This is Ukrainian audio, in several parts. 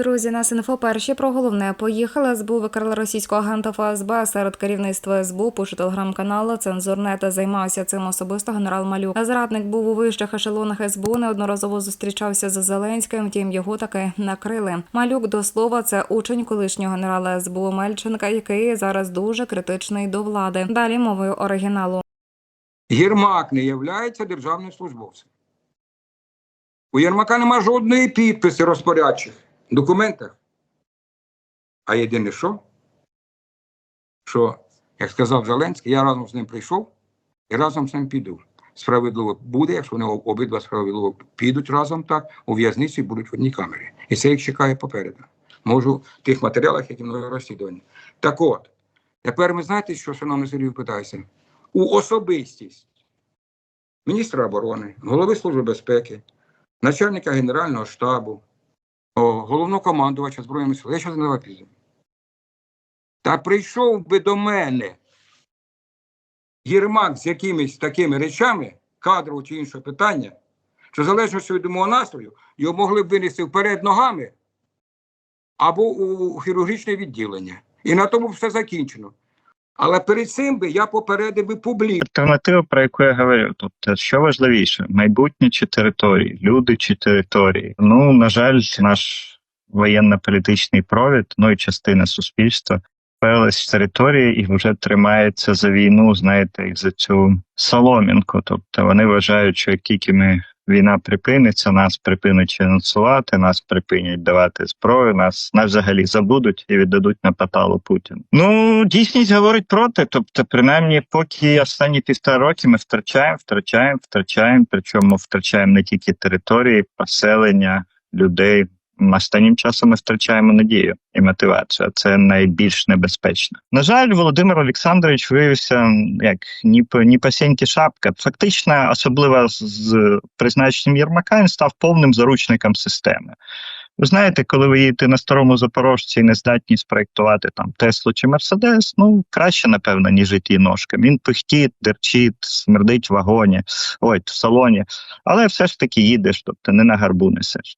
Друзі, нас інфо перші про головне поїхали. СБУ викрали російського агента ФСБ серед керівництва СБУ. Пише телеграм-каналу Цензурнета займався цим особисто генерал Малюк. Зрадник був у вищих ешелонах СБУ. Неодноразово зустрічався з Зеленським. Втім, його таки накрили. Малюк до слова, це учень колишнього генерала СБУ Мельченка, який зараз дуже критичний до влади. Далі мовою оригіналу. Єрмак не являється державним службовцем. У Єрмака нема жодної підписи розпорядчих документах. А єдине що? Що, як сказав Зеленський, я разом з ним прийшов і разом з ним піду. Справедливо буде, якщо вони обидва справедливо підуть разом так, у в'язниці будуть в одній камері. І це їх чекає попереду. Можу в тих матеріалах, які мною розслідувані. Так от, тепер ви знаєте, що, шановний Сергій, питаюся? У особистість міністра оборони, голови Служби безпеки, начальника Генерального штабу, о, головного командувача Збройними силами. Я зараз не давав пізно. Та прийшов би до мене Єрмак з якимись такими речами, кадрового чи іншого питання, що залежно від мого настрою, його могли б винести вперед ногами або у хірургічне відділення. І на тому все закінчено. Але перед цим би я попередив би публіку. Альтернатива, про яку я говорив, тобто, що важливіше, майбутнє чи території, люди чи території. Ну на жаль, наш воєнно-політичний провід, ну і частина суспільства вперлась в території і вже тримається за війну, знаєте, як за цю соломінку. Тобто вони вважають, що як тільки ми війна припиниться, нас припинять фінансувати, нас припинять давати зброю, нас, нас взагалі забудуть і віддадуть на поталу Путіну. Ну дійсність говорить проти. Тобто, принаймні, поки останні півтора роки ми втрачаємо, втрачаємо, втрачаємо. Причому втрачаємо не тільки території, поселення, людей. Останнім часом ми втрачаємо надію і мотивацію. Це найбільш небезпечно. На жаль, Володимир Олександрович виявився як ні ні по сіньки шапка. Фактично, особливо з, призначенням Єрмака, він став повним заручником системи. Ви знаєте, коли ви їдете на старому запорожці і не здатні спроектувати там Теслу чи Мерседес, ну краще, напевно, ніж іти ножками. Він пихтить, дерчить, смердить в вагоні, ой, в салоні, але все ж таки їдеш, тобто не на гарбу несеш.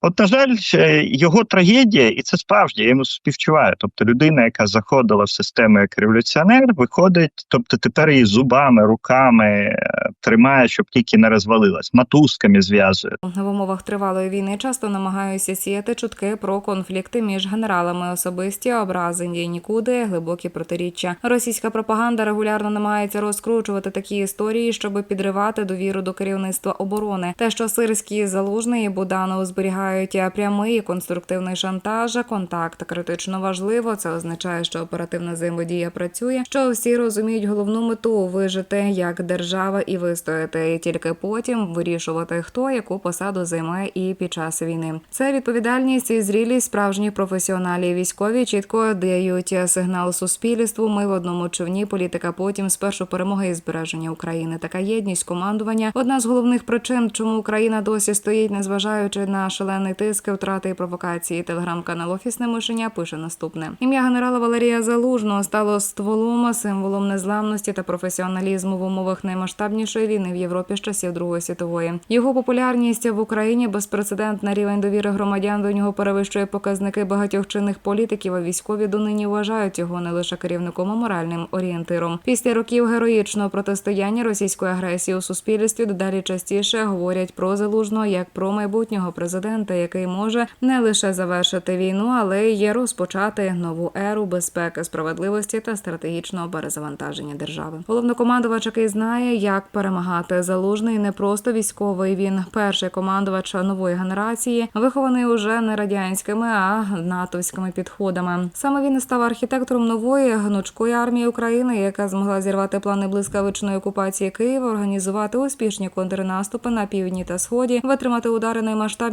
От, на жаль, його трагедія, і це справді, я йому співчуваю. Тобто людина, яка заходила в систему як революціонер, виходить, тобто тепер її зубами, руками е, тримає, щоб тільки не розвалилась, матузками зв'язує. В умовах тривалої війни часто намагаються сіяти чутки про конфлікти між генералами, особисті образи ні нікуди, глибокі протиріччя. Російська пропаганда регулярно намагається розкручувати такі історії, щоб підривати довіру до керівництва оборони. Те, що сирські залужний і Буданов зберігають прямий конструктивний шантаж, контакт критично важливо. Це означає, що оперативна взаємодія працює. Що всі розуміють головну мету вижити як держава і вистояти, і тільки потім вирішувати, хто яку посаду займає і під час війни. Це відповідальність і зрілість справжніх професіоналів. Військові чітко дають сигнал суспільству. Ми в одному човні. Політика потім спершу перемоги і збереження України. Така єдність командування одна з головних причин, чому Україна досі стоїть, незважаючи на шалений тиск, втрати і провокації. Телеграм-канал Офісне мишеня пише наступне: ім'я генерала Валерія Залужного стало стволом, символом незламності та професіоналізму в умовах наймасштабнішої війни в Європі з часів Другої світової. Його популярність в Україні безпрецедентна рівень довіри громадян до нього перевищує показники багатьох чинних політиків. А військові донині вважають його не лише керівником, а моральним орієнтиром. Після років героїчного протистояння російської агресії у суспільстві дедалі частіше говорять про залужного як про майбутнього президента, який може не лише завершити війну, але й розпочати нову еру безпеки, справедливості та стратегічного перезавантаження держави. Головнокомандувач, який знає, як перемагати залужний, не просто військовий. Він перший командувач нової генерації, вихований уже не радянськими, а натовськими підходами. Саме він став архітектором нової гнучкої армії України, яка змогла зірвати плани блискавичної окупації Києва, організувати успішні контрнаступи на півдні та сході, витримати удари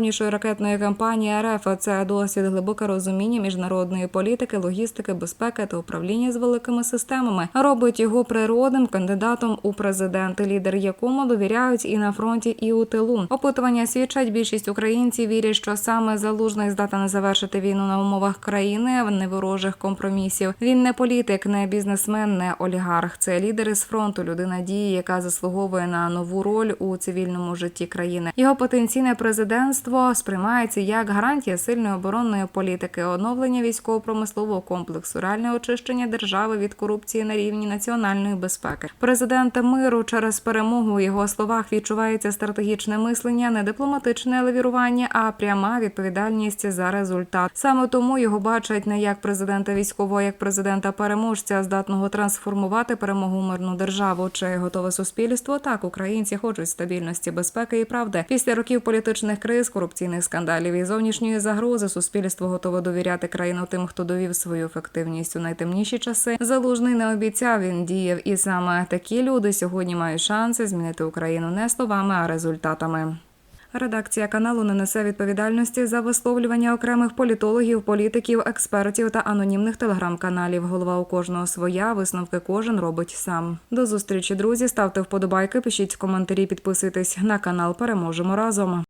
наймасштабнішої ракетної кампанії РФ. Це досвід глибоке розуміння міжнародної політики, логістики, безпеки та управління з великими системами. Робить його природним кандидатом у президенти, лідер якому довіряють і на фронті, і у тилу. Опитування свідчать більшість українців вірять, що саме залужний здатен завершити війну на умовах країни в неворожих компромісів. Він не політик, не бізнесмен, не олігарх. Це лідер із фронту, людина дії, яка заслуговує на нову роль у цивільному житті країни. Його потенційне президентство Військово сприймається як гарантія сильної оборонної політики, оновлення військово-промислового комплексу, реальне очищення держави від корупції на рівні національної безпеки. Президент миру через перемогу у його словах відчувається стратегічне мислення, не дипломатичне лавірування, а пряма відповідальність за результат. Саме тому його бачать не як президента військового, як президента переможця, здатного трансформувати перемогу мирну державу. Чи готове суспільство? Так, українці хочуть стабільності, безпеки і правди. Після років політичних криз, корупційних скандалів і зовнішньої загрози суспільство готове довіряти країну тим, хто довів свою ефективність у найтемніші часи. Залужний не обіцяв, він діяв, і саме такі люди сьогодні мають шанси змінити Україну не словами, а результатами. Редакція каналу не несе відповідальності за висловлювання окремих політологів, політиків, експертів та анонімних телеграм-каналів. Голова у кожного своя, висновки кожен робить сам. До зустрічі, друзі. Ставте вподобайки, пишіть коментарі, підписуйтесь на канал. Переможемо разом.